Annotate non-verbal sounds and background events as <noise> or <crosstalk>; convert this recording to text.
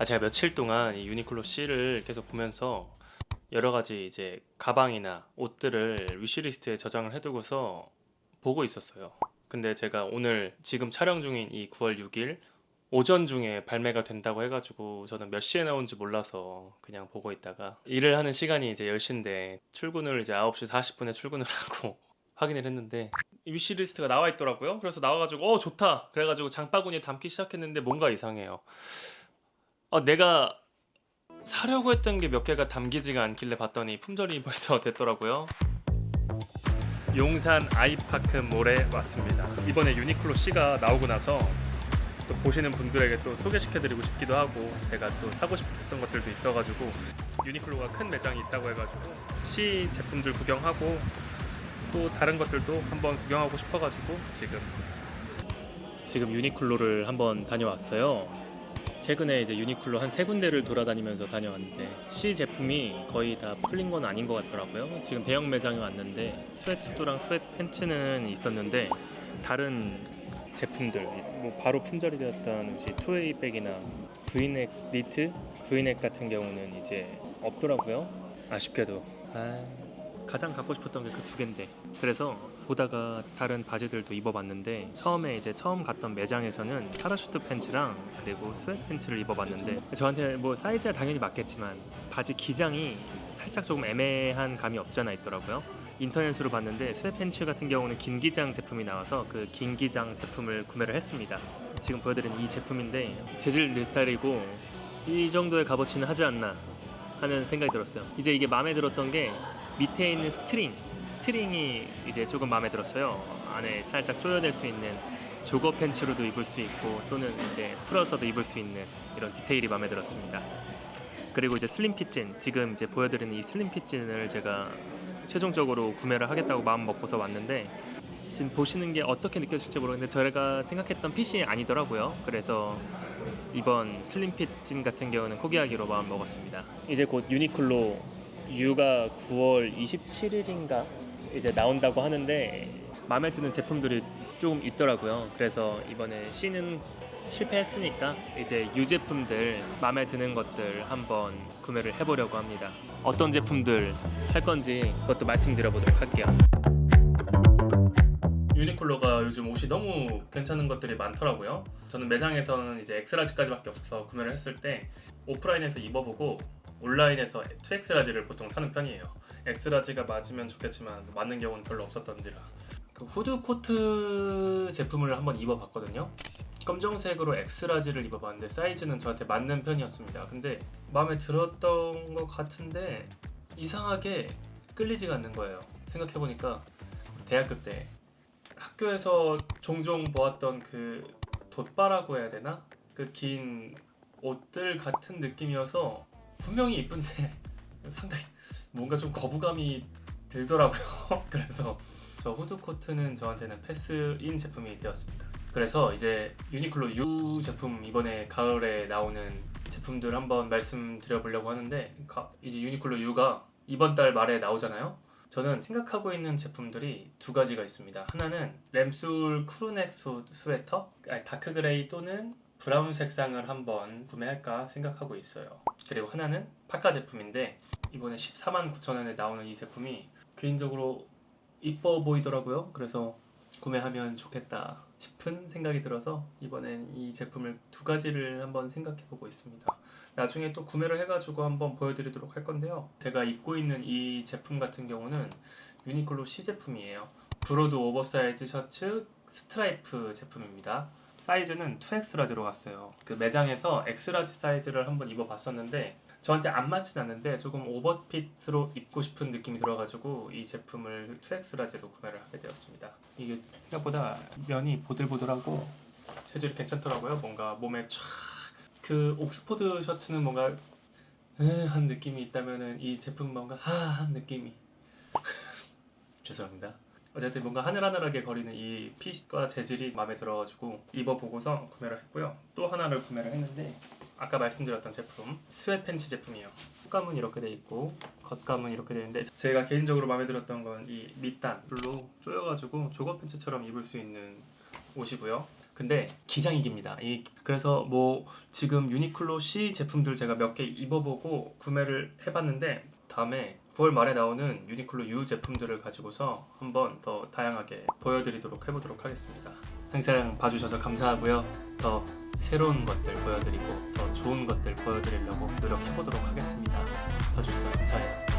아 제가 며칠 동안 이 유니클로 C를 계속 보면서 여러 가지 이제 가방이나 옷들을 위시리스트에 저장을 해두고서 보고 있었어요. 근데 제가 오늘 지금 촬영 중인 이 9월 6일 오전 중에 발매가 된다고 해가지고 저는 몇 시에 나온지 몰라서 그냥 보고 있다가 일을 하는 시간이 이제 10시인데 출근을 이제 9시 40분에 출근을 <laughs> 하고 확인을 했는데 이 위시리스트가 나와 있더라고요. 그래서 나와가지고 어 좋다. 그래가지고 장바구니에 담기 시작했는데 뭔가 이상해요. 어 내가 사려고 했던 게 몇 개가 담기지가 않길래 봤더니 품절이 벌써 <laughs> 됐더라고요. 용산 아이파크 몰에 왔습니다. 이번에 유니클로 C가 나오고 나서 또 보시는 분들에게 또 소개시켜드리고 싶기도 하고 제가 또 사고 싶었던 것들도 있어가지고 유니클로가 큰 매장이 있다고 해가지고 C 제품들 구경하고 또 다른 것들도 한번 구경하고 싶어가지고 지금 지금 유니클로를 한번 다녀왔어요. 최근에 이제 유니클로 한 세 군데를 돌아다니면서 다녀왔는데 C 제품이 거의 다 풀린 건 아닌 것 같더라고요. 지금 대형 매장에 왔는데 스웨트 후드랑 스웨트 팬츠는 있었는데 다른 제품들 뭐 바로 품절이 되었던 우리 투웨이 백이나 브이넥 니트 브이넥 같은 경우는 이제 없더라고요. 아쉽게도 아, 가장 갖고 싶었던 게 그 두 개인데 그래서 보다가 다른 바지들도 입어봤는데 처음에 이제 처음 갔던 매장에서는 파라슈트 팬츠랑 그리고 스웨트 팬츠를 입어봤는데 저한테 뭐 사이즈가 당연히 맞겠지만 바지 기장이 살짝 조금 애매한 감이 없잖아 있더라고요. 인터넷으로 봤는데 스웨트 팬츠 같은 경우는 긴 기장 제품이 나와서 그 긴 기장 제품을 구매를 했습니다. 지금 보여드리는 이 제품인데 재질 내 스타일이고 이 정도의 값어치는 하지 않나 하는 생각이 들었어요. 이제 이게 마음에 들었던 게 밑에 있는 스트링, 스트링이 이제 조금 마음에 들었어요. 안에 살짝 조여낼 수 있는 조거 팬츠로도 입을 수 있고 또는 이제 풀어서도 입을 수 있는 이런 디테일이 마음에 들었습니다. 그리고 이제 슬림 핏진 지금 이제 보여드리는 이 슬림 핏진을 제가 최종적으로 구매를 하겠다고 마음 먹고서 왔는데 지금 보시는 게 어떻게 느껴질지 모르겠는데 저희가 생각했던 핏이 아니더라고요. 그래서 이번 슬림 핏진 같은 경우는 포기하기로 마음 먹었습니다. 이제 곧 유니클로 U가 9월 27일인가 이제 나온다고 하는데 마음에 드는 제품들이 조금 있더라고요. 그래서 이번에 C는 실패했으니까 이제 U 제품들 마음에 드는 것들 한번 구매를 해보려고 합니다. 어떤 제품들 살 건지 그것도 말씀드려보도록 할게요. 유니클로가 요즘 옷이 너무 괜찮은 것들이 많더라고요. 저는 매장에서는 이제 엑스라지까지밖에 없어서 구매를 했을 때 오프라인에서 입어보고 온라인에서 2엑스라지를 보통 사는 편이에요. 엑스라지가 맞으면 좋겠지만 맞는 경우는 별로 없었던지라. 그 후드 코트 제품을 한번 입어봤거든요. 검정색으로 엑스라지를 입어봤는데 사이즈는 저한테 맞는 편이었습니다. 근데 마음에 들었던 것 같은데 이상하게 끌리지가 않는 거예요. 생각해보니까 대학교 때 학교에서 종종 보았던 그 돗바라고 해야 되나? 그 긴 옷들 같은 느낌이어서 분명히 이쁜데 <laughs> 상당히 뭔가 좀 거부감이 들더라고요. <laughs> 그래서 저 후드 코트는 저한테는 패스인 제품이 되었습니다. 그래서 이제 유니클로 U 제품 이번에 가을에 나오는 제품들 한번 말씀드려보려고 하는데 가- 이제 유니클로 U가 이번 달 말에 나오잖아요. 저는 생각하고 있는 제품들이 두 가지가 있습니다. 하나는 램술 크루넥 수- 스웨터, 다크 그레이 또는 브라운 색상을 한번 구매할까 생각하고 있어요. 그리고 하나는 파카 제품인데 이번에 14만 9천 원에 나오는 이 제품이 개인적으로 이뻐 보이더라고요. 그래서 구매하면 좋겠다 싶은 생각이 들어서 이번엔 이 제품을 두 가지를 한번 생각해 보고 있습니다. 나중에 또 구매를 해가지고 한번 보여드리도록 할 건데요. 제가 입고 있는 이 제품 같은 경우는 유니클로 C 제품이에요. 브로드 오버사이즈 셔츠 스트라이프 제품입니다. 사이즈는 2X라지로 갔어요. 그 매장에서 X라지 사이즈를 한번 입어봤었는데 저한테 안 맞진 않는데 조금 오버핏으로 입고 싶은 느낌이 들어가지고 이 제품을 2X라지로 구매를 하게 되었습니다. 이게 생각보다 면이 보들보들하고 재질이 괜찮더라고요. 뭔가 몸에 촥 그 옥스포드 셔츠는 뭔가 으한 느낌이 있다면은 이 제품 뭔가 하한 느낌이 <laughs> 죄송합니다. 어쨌든 뭔가 하늘하늘하게 거리는 이 핏과 재질이 마음에 들어가지고 입어보고서 구매를 했고요. 또 하나를 구매를 했는데 아까 말씀드렸던 제품 스웨트 팬츠 제품이에요. 속감은 이렇게 돼 있고 겉감은 이렇게 돼 있는데 제가 개인적으로 마음에 들었던 건 이 밑단 불로 조여가지고 조거 팬츠처럼 입을 수 있는 옷이고요. 근데 기장이깁니다. 이 그래서 뭐 지금 유니클로 C 제품들 제가 몇 개 입어보고 구매를 해봤는데 다음에 9월 말에 나오는 유니클로 U 제품들을 가지고서 한번 더 다양하게 보여드리도록 해보도록 하겠습니다. 항상 봐주셔서 감사하고요. 더 새로운 것들 보여드리고 더 좋은 것들 보여드리려고 노력해보도록 하겠습니다. 봐주셔서 감사해요.